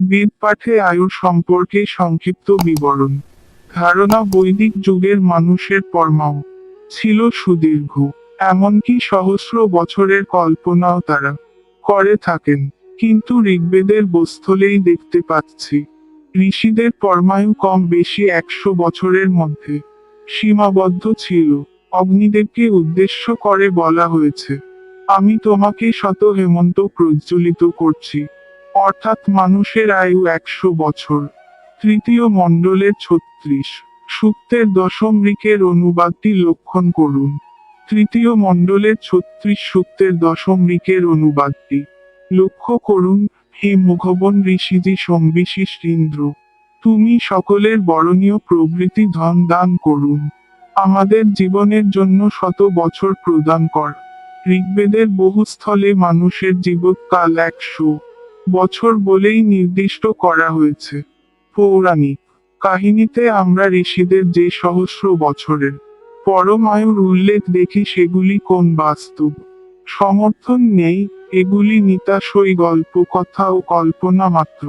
বেদ পাঠে আয়ুর সম্পর্কে সংক্ষিপ্ত বিবরণ। ধারণা বৈদিক যুগের মানুষের পরমাও ছিল সুদীর্ঘ, এমনকি সহস্র বছরের কল্পনাও তারা করে থাকেন। কিন্তু ঋগ্বেদের বস্থলেই দেখতে পাচ্ছি, ঋষিদের পরমায়ু কম বেশি একশো বছরের মধ্যে সীমাবদ্ধ ছিল। অগ্নিদেবকে উদ্দেশ্য করে বলা হয়েছে, আমি তোমাকে শত হেমন্ত প্রজ্বলিত করছি। অর্থাৎ মানুষের আয়ু একশো বছর। তৃতীয় মণ্ডলের ছত্রিশ। সূক্তের দশম ঋকের অনুবাদটি লক্ষণ করুন। তৃতীয় মণ্ডলের ছত্রিশ সূক্তের দশম ঋকের অনুবাদটি। লক্ষ্য করুন, হে মুখবন ঋষিজি সম্বিশিষ ইন্দ্র, তুমি সকলের বরণীয় প্রভৃতি ধন দান করুন। আমাদের জীবনের জন্য শত বছর প্রদান কর। ঋগ্বেদের বহু স্থলে মানুষের জীবৎকাল একশো। বছর বলেই নির্দিষ্ট করা হয়েছে। পৌরাণিক কাহিনীতে আমরা ঋষিদের যে সহস্র বছরের পরমায়ুর উল্লেখ দেখি সেগুলি কোন বাস্তব সমর্থন নেই, এগুলি নিতাশই গল্প কথা ও কল্পনা মাত্র।